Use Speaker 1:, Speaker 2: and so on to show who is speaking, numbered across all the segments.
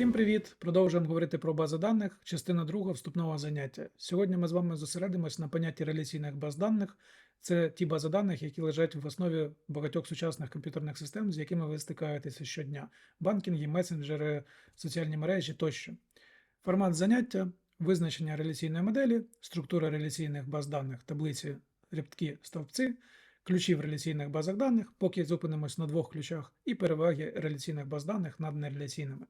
Speaker 1: Всім привіт! Продовжуємо говорити про бази даних, частина друга вступного заняття. Сьогодні ми з вами зосередимось на понятті реляційних баз даних. Це ті бази даних, які лежать в основі багатьох сучасних комп'ютерних систем, з якими ви стикаєтеся щодня: банкінги, месенджери, соціальні мережі тощо. Формат заняття визначення реляційної моделі, структура реляційних баз даних, таблиці, рядки, стовпці, ключі в реляційних базах даних, поки зупинимось на двох ключах, і переваги реляційних баз даних над нереляційними.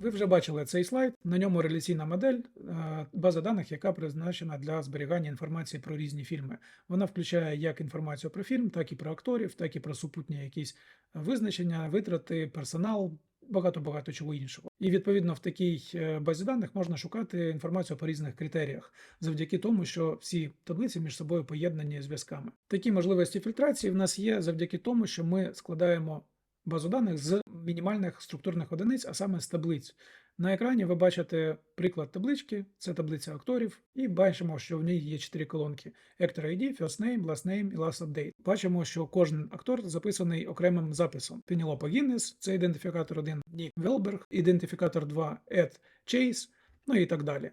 Speaker 1: Ви вже бачили цей слайд. На ньому реляційна модель, е, база даних, яка призначена для зберігання інформації про різні фільми. Вона включає як інформацію про фільм, так і про акторів, так і про супутні якісь визначення, витрати, персонал, багато-багато чого іншого. І відповідно в такій е, базі даних можна шукати інформацію по різних критеріях, завдяки тому, що всі таблиці між собою поєднані зв'язками. Такі можливості фільтрації в нас є завдяки тому, що ми складаємо базу даних з мінімальних структурних одиниць, а саме з таблиць. На екрані ви бачите приклад таблички, це таблиця акторів, і бачимо, що в ній є чотири колонки: Actor ID, First Name, Last Name і Last Update. Бачимо, що кожен актор записаний окремим записом. Пенелопа Гіннес – це ідентифікатор 1, Нік Велберг, ідентифікатор 2, Ед Чейз, ну і так далі.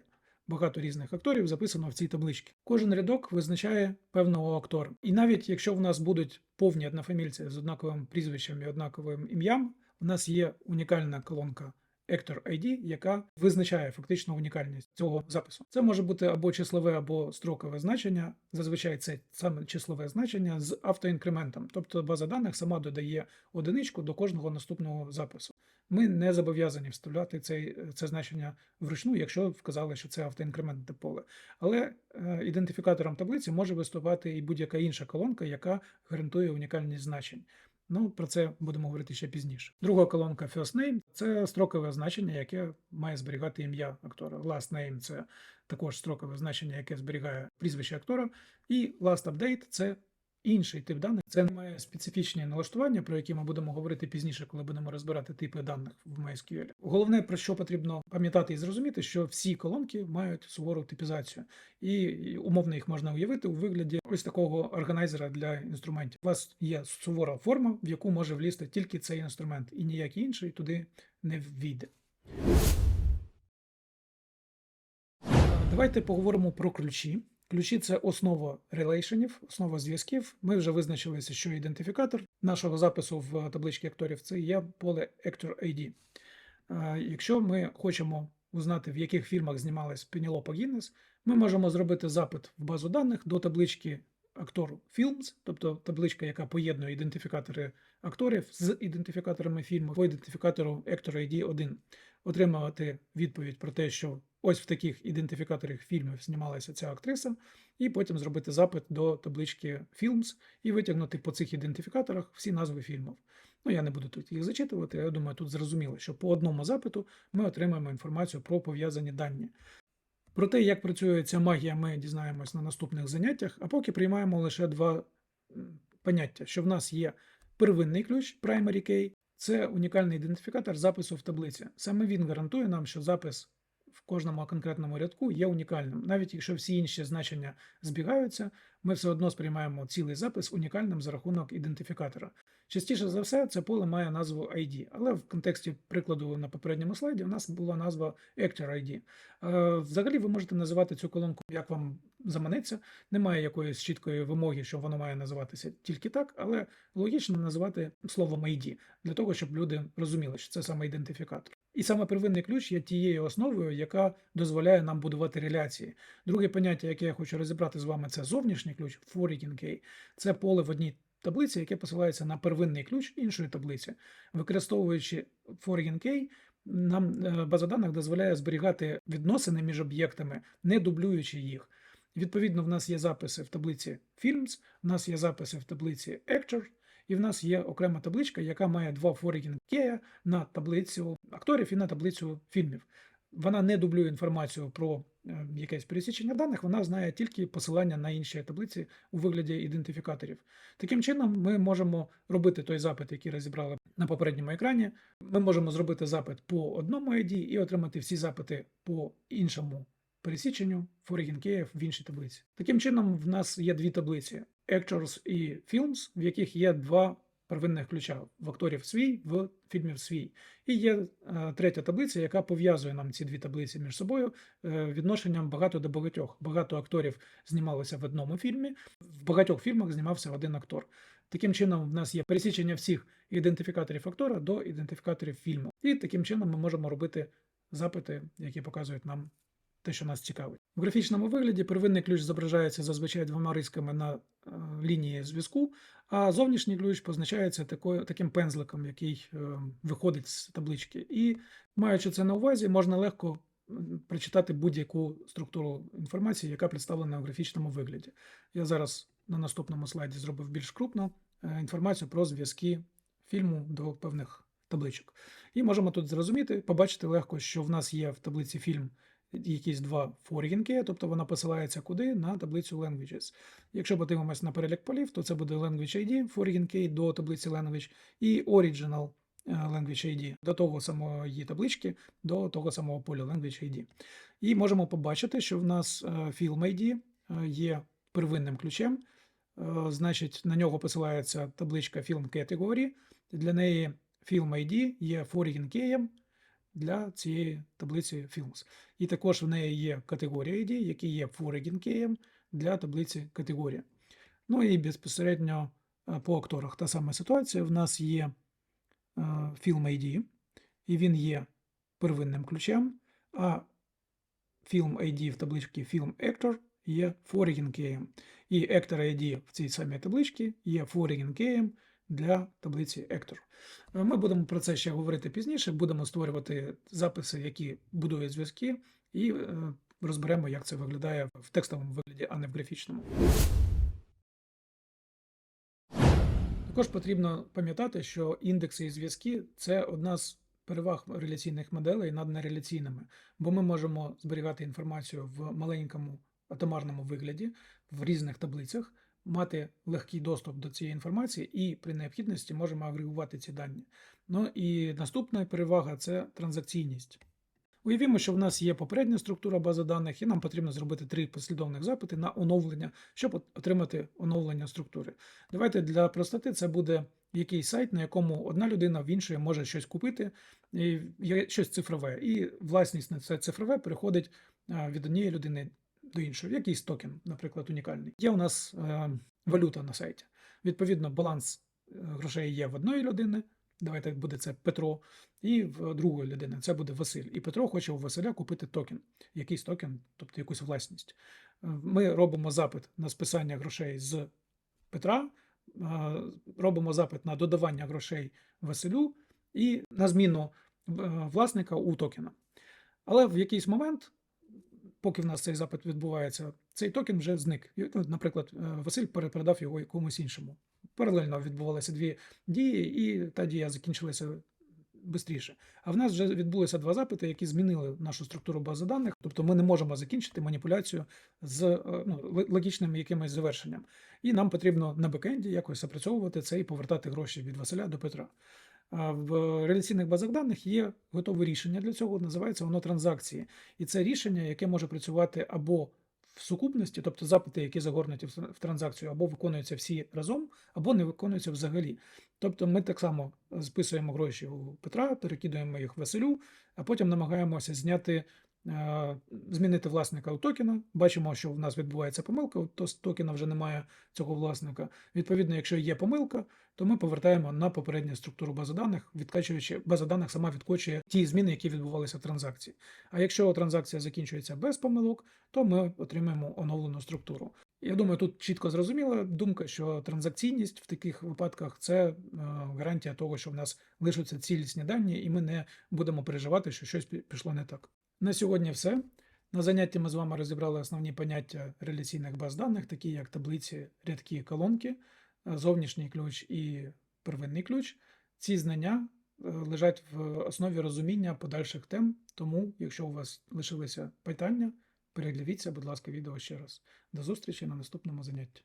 Speaker 1: Багато різних акторів записано в цій табличці. Кожен рядок визначає певного актора. І навіть якщо в нас будуть повні однофамільці з однаковим прізвищем і однаковим ім'ям, у нас є унікальна колонка Actor ID, яка визначає фактично унікальність цього запису. Це може бути або числове, або строкове значення. Зазвичай це саме числове значення з автоінкрементом, тобто база даних сама додає одиничку до кожного наступного запису. Ми не зобов'язані вставляти цей, це значення вручну, якщо вказали, що це автоінкрементне поле. Але е, ідентифікатором таблиці може виступати і будь-яка інша колонка, яка гарантує унікальність значень. Ну, про це будемо говорити ще пізніше. Друга колонка First Name – це строкове значення, яке має зберігати ім'я актора. Last Name – це також строкове значення, яке зберігає прізвище актора. І Last Update – це інший тип даних. Це має специфічні налаштування, про які ми будемо говорити пізніше, коли будемо розбирати типи даних в MySQL. Головне, про що потрібно пам'ятати і зрозуміти, що всі колонки мають сувору типізацію, і умовно їх можна уявити у вигляді ось такого органайзера для інструментів. У вас є сувора форма, в яку може влізти тільки цей інструмент, і ніякий інший туди не ввійде. Давайте поговоримо про ключі. Ключі це основа релейшенів, основа зв'язків. Ми вже визначилися, що ідентифікатор нашого запису в табличці акторів це є поле Actor ID. Якщо ми хочемо узнати, в яких фільмах знімалась Пенелопа Гіннес, ми можемо зробити запит в базу даних до таблички актору Films, тобто табличка, яка поєднує ідентифікатори акторів з ідентифікаторами фільму по ідентифікатору Actor ID 1, отримувати відповідь про те, що ось в таких ідентифікаторах фільмів знімалася ця актриса, і потім зробити запит до таблички Films і витягнути по цих ідентифікаторах всі назви фільмів. Ну, я не буду тут їх зачитувати, я думаю, тут зрозуміло, що по одному запиту ми отримаємо інформацію про пов'язані дані. Про те, як працює ця магія, ми дізнаємось на наступних заняттях, а поки приймаємо лише два поняття: що в нас є первинний ключ Primary Key, це унікальний ідентифікатор запису в таблиці. Саме він гарантує нам, що запис в кожному конкретному рядку є унікальним. Навіть якщо всі інші значення збігаються, ми все одно сприймаємо цілий запис унікальним за рахунок ідентифікатора. Частіше за все, це поле має назву ID, але в контексті прикладу на попередньому слайді у нас була назва Actor ID. Е, взагалі, ви можете називати цю колонку, як вам заманеться. Немає якоїсь чіткої вимоги, що воно має називатися тільки так, але логічно називати словом ID, для того, щоб люди розуміли, що це саме ідентифікатор. І саме первинний ключ є тією основою, яка дозволяє нам будувати реляції. Друге поняття, яке я хочу розібрати з вами, це зовнішній ключ, foreign key. Це поле в одній таблиці, яке посилається на первинний ключ іншої таблиці. Використовуючи foreign key, нам е, база даних дозволяє зберігати відносини між об'єктами, не дублюючи їх. Відповідно, в нас є записи в таблиці Films, в нас є записи в таблиці Actor, і в нас є окрема табличка, яка має два key на таблицю акторів і на таблицю фільмів. Вона не дублює інформацію про е, якесь пересічення даних, вона знає тільки посилання на інші таблиці у вигляді ідентифікаторів. Таким чином, ми можемо робити той запит, який розібрали на попередньому екрані. Ми можемо зробити запит по одному ID і отримати всі запити по іншому пересіченню key в іншій таблиці. Таким чином, в нас є дві таблиці: Actors і Films, в яких є два первинних ключа в акторів свій, в фільмів свій. І є е, третя таблиця, яка пов'язує нам ці дві таблиці між собою е, відношенням багато до багатьох. Багато акторів знімалося в одному фільмі, в багатьох фільмах знімався один актор. Таким чином, в нас є пересічення всіх ідентифікаторів актора до ідентифікаторів фільму. І таким чином ми можемо робити запити, які показують нам те, що нас цікавить. В графічному вигляді первинний ключ зображається зазвичай двома рисками на е, лінії зв'язку, а зовнішній ключ позначається такою, таким пензликом, який е, виходить з таблички. І маючи це на увазі, можна легко прочитати будь-яку структуру інформації, яка представлена в графічному вигляді. Я зараз на наступному слайді зробив більш крупно е, інформацію про зв'язки фільму до певних табличок. І можемо тут зрозуміти, побачити легко, що в нас є в таблиці фільм якісь два форігінки, тобто вона посилається куди на таблицю Languages. Якщо подивимось на перелік полів, то це буде Language ID, key до таблиці Language і Original е, Language ID до того самої таблички, до того самого поля Language ID. І можемо побачити, що в нас е, Film ID е, є первинним ключем. Значить, на нього посилається табличка Film Category. Для неї Film ID є key для цієї таблиці Films. І також в неї є категорія ID, який є key для таблиці категорія. Ну і безпосередньо е, по акторах та сама ситуація. В нас є е, Film ID, і він є первинним ключем, а Film ID в табличці Film Actor є foreign key. І Actor ID в цій самій табличці є foreign key для таблиці Actor. Е, Ми будемо про це ще говорити пізніше, будемо створювати записи, які будують зв'язки, і е, розберемо, як це виглядає в текстовому вигляді, а не в графічному. Також потрібно пам'ятати, що індекси і зв'язки це одна з переваг реляційних моделей над нереляційними, бо ми можемо зберігати інформацію в маленькому атомарному вигляді в різних таблицях, мати легкий доступ до цієї інформації і при необхідності можемо агрегувати ці дані. Ну і наступна перевага це транзакційність. Уявімо, що в нас є попередня структура бази даних, і нам потрібно зробити три послідовних запити на оновлення, щоб отримати оновлення структури. Давайте для простоти це буде якийсь сайт, на якому одна людина в іншої може щось купити, щось цифрове. І власність на це цифрове переходить від однієї людини до іншої, якийсь токен, наприклад, унікальний. Є у нас е, валюта на сайті. Відповідно, баланс е, грошей є в одної людини. Давайте буде це Петро, і в другої людини це буде Василь. І Петро хоче у Василя купити токен, якийсь токен, тобто якусь власність. Е, Ми робимо запит на списання грошей з Петра, е, робимо запит на додавання грошей Василю і на зміну власника у токена. Але в якийсь момент, поки в нас цей запит відбувається, цей токен вже зник. Ну, Наприклад, е, Василь перепродав його якомусь іншому. Паралельно відбувалися дві дії, і та дія закінчилася швидше. А в нас вже відбулися два запити, які змінили нашу структуру бази даних. Тобто ми не можемо закінчити маніпуляцію з е, ну, логічним якимось завершенням. І нам потрібно на бекенді якось опрацьовувати це і повертати гроші від Василя до Петра. В реляційних базах даних є готове рішення для цього, називається воно транзакції. І це рішення, яке може працювати або в сукупності, тобто запити, які загорнуті в в транзакцію, або виконуються всі разом, або не виконуються взагалі. Тобто ми так само списуємо гроші у Петра, перекидуємо їх Василю, а потім намагаємося зняти, змінити власника у токена. Бачимо, що в нас відбувається помилка, то з токена вже немає цього власника. Відповідно, якщо є помилка, то ми повертаємо на попередню структуру бази даних, відкачуючи база даних сама відкочує ті зміни, які відбувалися в транзакції. А якщо транзакція закінчується без помилок, то ми отримаємо оновлену структуру. Я думаю, тут чітко зрозуміла думка, що транзакційність в таких випадках це е, гарантія того, що в нас лишаться цілісні дані, і ми не будемо переживати, що щось пішло не так. На сьогодні все. На занятті ми з вами розібрали основні поняття реляційних баз даних, такі як таблиці, рядки, колонки, е, зовнішній ключ і первинний ключ. Ці знання е, лежать в основі розуміння подальших тем. Тому, якщо у вас лишилися питання, переглядіться, будь ласка, відео ще раз. До зустрічі на наступному занятті.